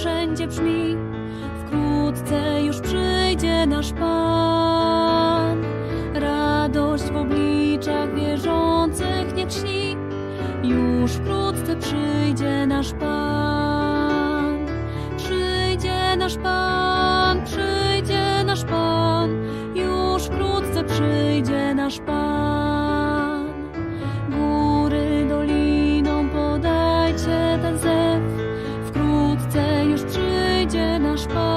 wszędzie brzmi. Wkrótce już przyjdzie nasz Pan. Radość w obliczach wierzących niech śni. Już wkrótce przyjdzie nasz Pan. Przyjdzie nasz Pan, przyjdzie nasz Pan. Już wkrótce przyjdzie nasz Pan. Przyjdzie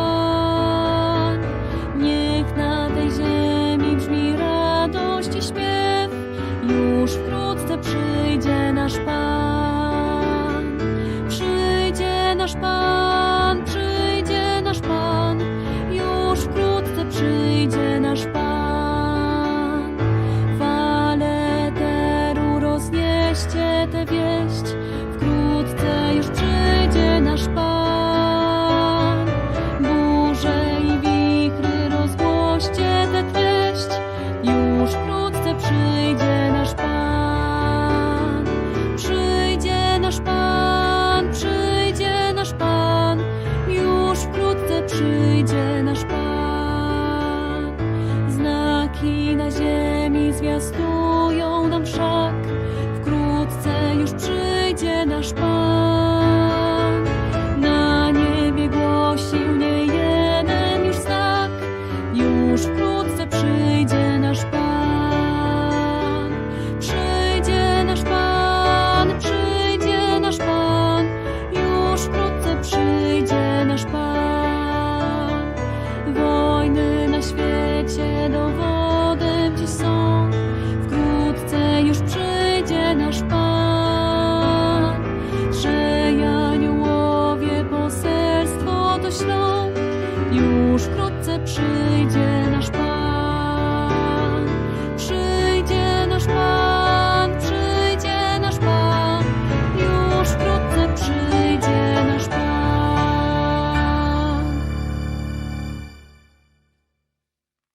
nasz Pan. Znaki na ziemi zwiastują nam wszak. Wkrótce już przyjdzie nasz Pan. Świecie dowodem dziś są. Wkrótce już przyjdzie nasz Pan. Trzej aniołowie poselstwo to ślą. Już wkrótce przyjdzie